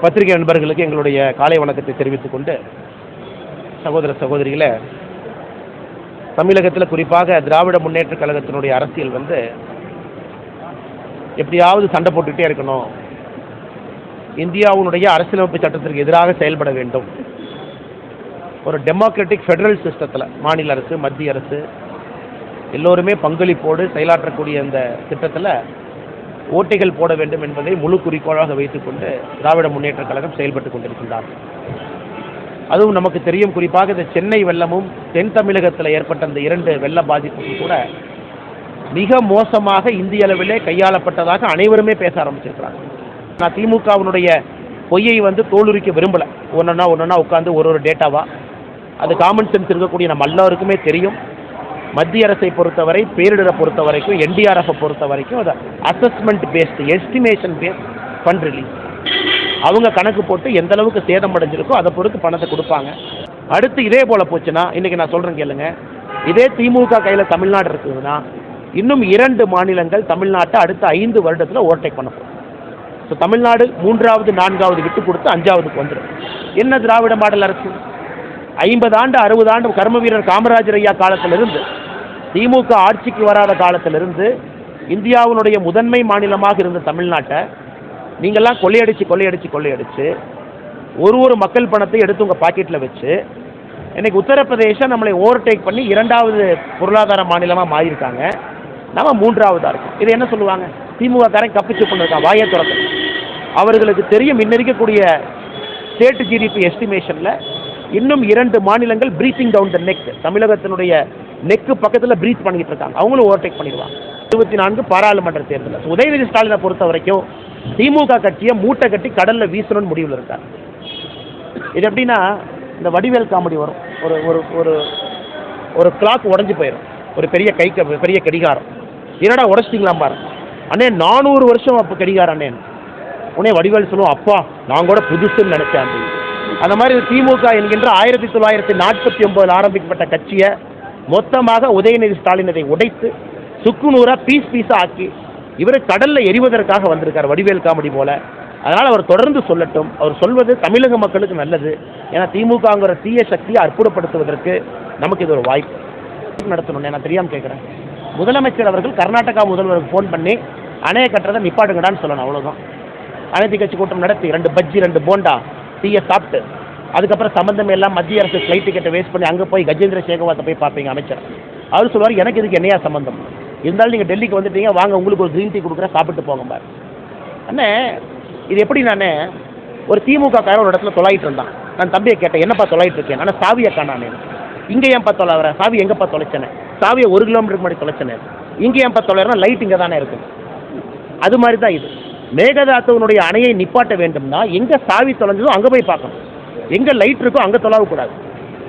பத்திரிகை நண்பர்களுக்கு எங்களுடைய காலை வணக்கத்தை தெரிவித்துக் கொண்டு சகோதர சகோதரிகளை தமிழகத்தில் குறிப்பாக திராவிட முன்னேற்ற கழகத்தினுடைய அரசியல் வந்து எப்படியாவது சண்டை போட்டுக்கிட்டே இருக்கணும். இந்தியாவுடைய அரசியலமைப்பு சட்டத்திற்கு எதிராக செயல்பட வேண்டும். ஒரு டெமோக்ராட்டிக் ஃபெடரல் சிஸ்டத்தில் மாநில அரசு மத்திய அரசு எல்லோருமே பங்களிப்போடு செயலாற்றக்கூடிய அந்த திட்டத்தில் ஓட்டைகள் போட வேண்டும் என்பதை முழு குறிக்கோளாக வைத்துக்கொண்டு திராவிட முன்னேற்ற கழகம் செயல்பட்டு கொண்டிருக்கின்றார். அதுவும் நமக்கு தெரியும். குறிப்பாக இந்த சென்னை வெள்ளமும் தென் தமிழகத்தில் ஏற்பட்ட அந்த இரண்டு வெள்ள பாதிப்பும் கூட மிக மோசமாக இந்திய அளவிலே கையாளப்பட்டதாக அனைவருமே பேச ஆரம்பிச்சிருக்கிறாங்க. நான் திமுகவினுடைய பொய்யை வந்து தோலுரிக்க விரும்பலை. ஒன்றா ஒன்றா உட்காந்து ஒரு ஒரு டேட்டாவா அது காமன் சென்ஸ் இருக்கக்கூடிய நம்ம எல்லாருக்குமே தெரியும். மத்திய அரசை பொறுத்தவரை பேரிடரை பொறுத்த வரைக்கும் என்டிஆர்எஃப் பொறுத்த வரைக்கும் அது assessment based estimation based fund release அவங்க கணக்கு போட்டு எந்த அளவுக்கு சேதம் அடைஞ்சிருக்கோ அதை பொறுத்து பணத்தை கொடுப்பாங்க. அடுத்து இதே போல் போச்சுன்னா இன்றைக்கி நான் சொல்கிறேன் கேளுங்க. இதே திமுக கையில் தமிழ்நாடு இருக்குதுன்னா இன்னும் இரண்டு மாநிலங்கள் தமிழ்நாட்டை அடுத்த ஐந்து வருடத்தில் ஓவர்டேக் பண்ண ஸோ தமிழ்நாடு மூன்றாவது நான்காவது விட்டு கொடுத்து அஞ்சாவதுக்கு வந்துடும் என்ன திராவிட மாடல் அரசு? ஐம்பது ஆண்டு அறுபது ஆண்டு கர்ம வீரர் காமராஜர் ஐயா காலத்திலிருந்து திமுக ஆட்சிக்கு வராத காலத்திலிருந்து இந்தியாவினுடைய முதன்மை மாநிலமாக இருந்த தமிழ்நாட்டை நீங்கள்லாம் கொள்ளையடிச்சு கொள்ளையடிச்சு கொள்ளையடிச்சு ஒரு ஒரு மக்கள் பணத்தை எடுத்து உங்கள் பாக்கெட்டில் வச்சு இன்னைக்கு உத்தரப்பிரதேசம் நம்மளை ஓவர்டேக் பண்ணி இரண்டாவது பொருளாதார மாநிலமாக மாறியிருக்காங்க. நம்ம மூன்றாவதாக இருக்கும். இது என்ன சொல்லுவாங்க? திமுக காரன் கப்பிச்சு பண்ணிருக்கான் வாயை துறக்க அவர்களுக்கு தெரியும் இன்னிருக்கக்கூடிய ஸ்டேட் ஜிடிபி எஸ்டிமேஷனில் இன்னும் இரண்டு மாநிலங்கள் பிரீத்திங் டவுன் த நெக் தமிழகத்தினுடைய நெக்கு பக்கத்தில் பிரீத் பண்ணிட்டு இருக்காங்க. அவங்களும் ஓவர்டேக் பண்ணிடுவாங்க. இருபத்தி நான்கு பாராளுமன்ற தேர்தலில். உதயநிதி ஸ்டாலினை பொறுத்த வரைக்கும் திமுக கட்சியை மூட்டை கட்டி கடலில் வீசணும்னு முடிவில் இருக்கார் இது எப்படின்னா இந்த வடிவேல் காமெடி வரும். ஒரு ஒரு ஒரு ஒரு கிளாக் உடஞ்சி போயிடும் ஒரு பெரிய கை பெரிய கடிகாரம். என்னடா உடச்சிட்டிங்களாம் பாரு. அண்ணே நானூறு வருஷம் அப்போ கடிகாரம் அண்ணே. உடனே வடிவேல் சொல்லுவோம் அப்பா நான் கூட புதுசுன்னு நினச்சேன் அந்த மாதிரி திமுக என்கின்ற ஆயிரத்தி தொள்ளாயிரத்தி நாற்பத்தி ஒன்பதில் ஆரம்பிக்கப்பட்ட கட்சியை மொத்தமாக உதயநிதி ஸ்டாலின் அதை உடைத்து சுக்குநூறாக பீஸ் பீஸாக ஆக்கி இவர் கடல்ல எரிவதற்காக வந்திருக்கார் வடிவேல் காமெடி போல. அதனால் அவர் தொடர்ந்து சொல்லட்டும். அவர் சொல்வது தமிழக மக்களுக்கு நல்லது. ஏன்னா திமுகங்கிற தீய சக்தியை அற்புதப்படுத்துவதற்கு நமக்கு இது ஒரு வாய்ப்பு. நடத்தணும். நான் தெரியாமல் கேட்குறேன் முதலமைச்சர் அவர்கள் கர்நாடகா முதல்வருக்கு ஃபோன் பண்ணி அணையை கட்டுறதை நிப்பாட்டுங்கடான்னு சொல்லணும். அவ்வளோதான் அனைத்து கட்சி கூட்டம் நடத்தி ரெண்டு பஜ்ஜி ரெண்டு போண்டா டீயை சாப்பிட்டு அதுக்கப்புறம் சம்மந்தம் எல்லாம் மத்திய அரசு ஃப்ளைட் டிக்கெட்டை வேஸ்ட் பண்ணி அங்கே போய் கஜேந்திர சேகவாத்தை போய் பார்ப்பீங்க அமைச்சர். அவர் சொல்லுவார் எனக்கு இதுக்கு என்னையா சம்மந்தம் இருந்தாலும் நீங்கள் டெல்லிக்கு வந்துட்டீங்க வாங்க உங்களுக்கு ஒரு க்ரீன் டீ கொடுக்குறேன் சாப்பிட்டு போங்க பாரு. அண்ணே இது எப்படி நான் ஒரு திமுக காரன் ஒரு இடத்துல தொலைகிட்டு இருந்தான். நான் தம்பியை கேட்டேன் என்னப்பா தொலைகிட்டு இருக்கேன்? ஆனால் சாவியை காணானே இங்கே ஏன்ப்பா தொலைவர சாவி எங்கேப்பா தொலைச்சனே? சாவியை ஒரு கிலோமீட்டருக்கு முன்னாடி தொலைச்சனே. இங்கே ஏன்ப்பா தொலைறேன்னா லைட் இங்கே தானே இருக்கு. அது மாதிரி தான் இது. மேகதாத்துவனுடைய அணையை நிப்பாட்ட வேண்டும்னா எங்கே சாவி தொலைஞ்சதோ அங்கே போய் பார்க்கணும். எங்கே லைட் இருக்கோ அங்கே தொலைவக்கூடாது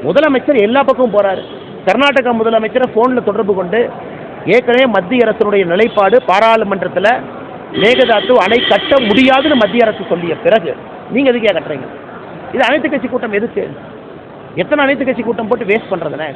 முதலமைச்சர் எல்லா பக்கமும் போகிறாரு கர்நாடகா முதலமைச்சரை ஃபோனில் தொடர்பு கொண்டு ஏற்கனவே மத்திய அரசினுடைய நிலைப்பாடு பாராளுமன்றத்தில் மேகதாத்து அணை கட்ட முடியாதுன்னு மத்திய அரசு சொல்லிய பிறகு நீங்கள் எதுக்கே கட்டுறீங்க? இது அனைத்து கட்சி கூட்டம் எதுக்கு? எத்தனை அனைத்து கட்சி கூட்டம் போட்டு வேஸ்ட் பண்ணுறதுனே